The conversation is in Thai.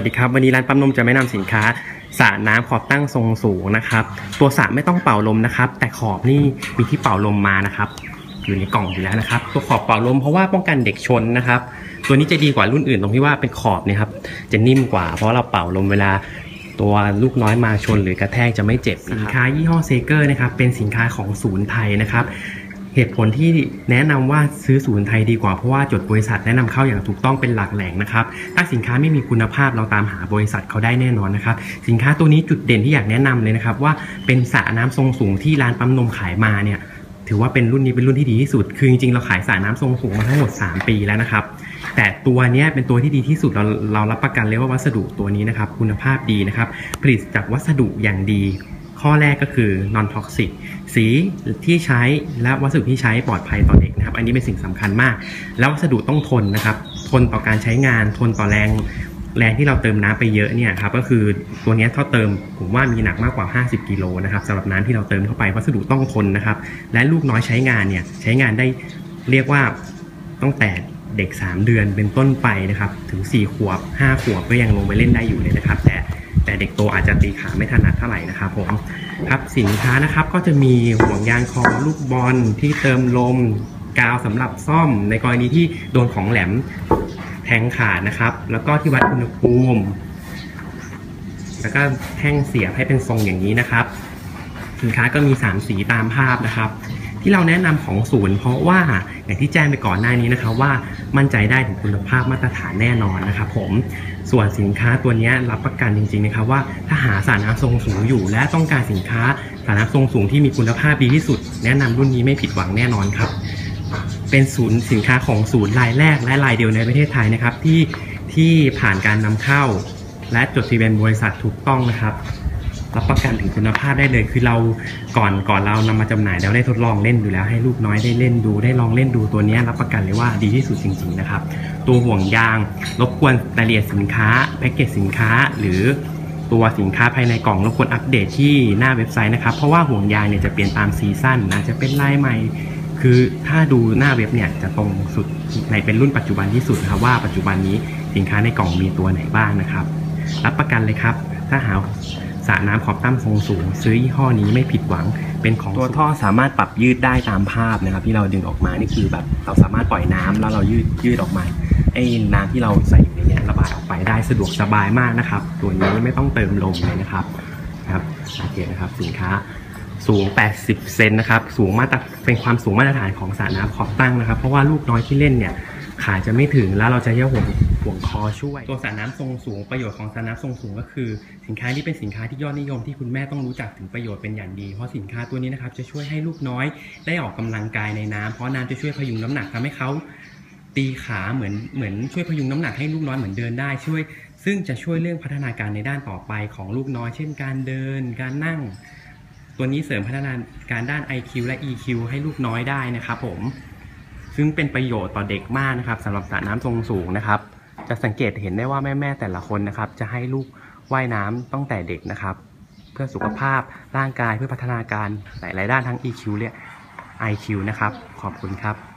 วัสดีครับวันนี้ร้านปั๊มนมจะไม่นำสินค้าสระน้ำขอบตั้งทรงสูงนะครับ ตัวสระไม่ต้องเป่าลมนะครับ แต่ขอบนี่มีที่เป่าลมมานะครับ อยู่ในกล่องอยู่แล้วนะครับ ตัวขอบเป่าลมเพราะว่าป้องกันเด็กชนนะครับ ตัวนี้จะดีกว่ารุ่นอื่นตรงที่ว่าเป็นขอบเนี่ยครับ จะนิ่มกว่า เพราะเราเป่าลมเวลาตัวลูกน้อยมาชนหรือกระแทกจะไม่เจ็บสินค้ายี่ห้อเซเกอร์นะครับเป็นสินค้าของศูนย์ไทยนะครับ เหตุผลที่แนะนำว่าซื้อศูนย์ไทยดีกว่าเพราะว่าจดบริษัทแนะนำเข้าอย่างถูกต้องเป็นหลักแหล่งนะครับ ถ้าสินค้าไม่มีคุณภาพเราตามหาบริษัทเขาได้แน่นอนนะครับ สินค้าตัวนี้จุดเด่นที่อยากแนะนำเลยนะครับ ว่าเป็นสระน้ำทรงสูงที่ร้านปั๊มนมขายมาเนี่ย ถือว่าเป็นรุ่นนี้เป็นรุ่นที่ดีที่สุด คือจริงๆเราขายสระน้ำทรงสูงมาทั้งหมด 3 ปีแล้วนะครับ แต่ตัวนี้เป็นตัวที่ดีที่สุดเราเรารับประกันเลยว่าวัสดุตัวนี้นะครับ คุณภาพดีนะครับ ผลิตจากวัสดุอย่างดี ข้อแรกก็คือ non toxic สีที่ใช้และวัสดุที่ใช้ปลอดภัยต่อเด็กนะครับ อันนี้เป็นสิ่งสำคัญมาก แล้ววัสดุต้องทนนะครับ ทนต่อการใช้งาน ทนต่อแรงแรงที่เราเติมน้ำไปเยอะเนี่ยครับก็คือตัวนี้ถ้าเติมผมว่ามีหนักมากกว่า 50 กิโลนะครับสำหรับน้ำที่เราเติมเข้าไปวัสดุต้องทนนะครับ และลูกน้อยใช้งานเนี่ยใช้งานได้เรียกว่าตั้งแต่เด็ก 3 เดือนเป็นต้นไปนะครับ ถึง 4 ขวบ 5 ขวบก็ยังลงไปเล่นได้อยู่เลยนะครับ แต่ แต่เด็กโตอาจจะตีขาไม่ถนัดเท่าไหร่นะครับผมครับสินค้านะครับก็จะมีห่วงยางคอลูกบอลที่เติมลมกาวสำหรับซ่อมในกรณีที่โดนของแหลมแทงขาดนะครับ แล้วก็ที่วัดอุณหภูมิ แล้วก็แท่งเสียบให้เป็นทรงอย่างนี้นะครับ สินค้าก็มี 3 สีตามภาพนะครับ ที่เราแนะนำของศูนย์ เพราะว่าอย่างที่แจ้งไปก่อนหน้านี้นะครับว่ามั่นใจได้ถึงคุณภาพมาตรฐานแน่นอนนะครับผมส่วนสินค้าตัวนี้รับประกันจริงๆนะครับว่าถ้าหาสารน้ำทรงสูงอยู่ และต้องการสินค้าสารน้ำทรงสูงที่มีคุณภาพดีที่สุด แนะนำรุ่นนี้ไม่ผิดหวังแน่นอนครับเป็นศูนย์สินค้าของศูนย์รายแรกและรายเดียวในประเทศไทยนะครับที่ที่ผ่านการนำเข้า และจดทะเบียนบริษัทถูกต้องนะครับ รับประกันถึงคุณภาพได้เลย คือเราก่อนก่อนเรานำมาจำหน่ายแล้วได้ทดลองเล่นอยู่แล้ว ให้ลูกน้อยได้เล่นดู ได้ลองเล่นดูตัวนี้รับประกันเลยว่าดีที่สุดจริงๆนะครับ ตัวห่วงยางรบกวนรายละเอียดสินค้าแพ็กเกจสินค้าหรือตัวสินค้าภายในกล่องรบกวนอัปเดตที่หน้าเว็บไซต์นะครับ เพราะว่าห่วงยางเนี่ยจะเปลี่ยนตามซีซั่นอาจะเป็นลายใหม่ คือถ้าดูหน้าเว็บเนี่ยจะตรงสุดในเป็นรุ่นปัจจุบันที่สุดนะครับว่าปัจจุบันนี้สินค้าในกล่องมีตัวไหนบ้างนะครับ รับประกันเลยครับ ถ้าหา ระน้ำขอบตั้มทรงสูง ซื้อยี่ห้อนี้ไม่ผิดหวังเป็นของตัวท่อสามารถปรับยืดได้ตามภาพนะครับ ที่เราดึงออกมานี่คือแบบเราสามารถปล่อยน้ำแล้วเรายืดยืดออกมาไอ้น้ำที่เราใส่อยู่ในเนี้ยระบายออกไปได้สะดวกสบายมากนะครับ ตัวนี้ไม่ต้องเติมลมเลยนะครับนะครับโอเคนะครับสินค้าสูง 80 เซนนะครับ สูงมาตรเป็นความสูงมาตรฐานของสระน้ำขอบตั้งนะครับ เพราะว่าลูกน้อยที่เล่นเนี่ย ขาจะไม่ถึงแล้วเราจะใช้ห่วงห่วงคอช่วย ตัวสระน้ำทรงสูงประโยชน์ของสระน้ำทรงสูงก็คือ สินค้าที่เป็นสินค้าที่ยอดนิยมที่คุณแม่ต้องรู้จักถึงประโยชน์เป็นอย่างดี เพราะสินค้าตัวนี้นะครับจะช่วยให้ลูกน้อย ได้ออกกำลังกายในน้ำเพราะน้ำจะช่วยพยุงน้ำหนักทำให้เขาตีขาเหมือนเหมือนช่วยพยุงน้ำหนักให้ลูกน้อยเหมือนเดินได้ช่วย ซึ่งจะช่วยเรื่องพัฒนาการในด้านต่อไปของลูกน้อย เช่น การเดิน การนั่ง ตัวนี้เสริมพัฒนาการด้าน IQ และ EQ ให้ลูกน้อยได้นะครับผม ซึ่งเป็นประโยชน์ต่อเด็กมากนะครับสำหรับสระน้ำทรงสูงนะครับ จะสังเกตเห็นได้ว่าแม่ ๆ แต่ละคนนะครับ จะให้ลูกว่ายน้ำตั้งแต่เด็กนะครับ เพื่อสุขภาพร่างกายเพื่อพัฒนาการหลาย ๆ ด้านทั้ง EQ และ IQ นะครับ ขอบคุณครับ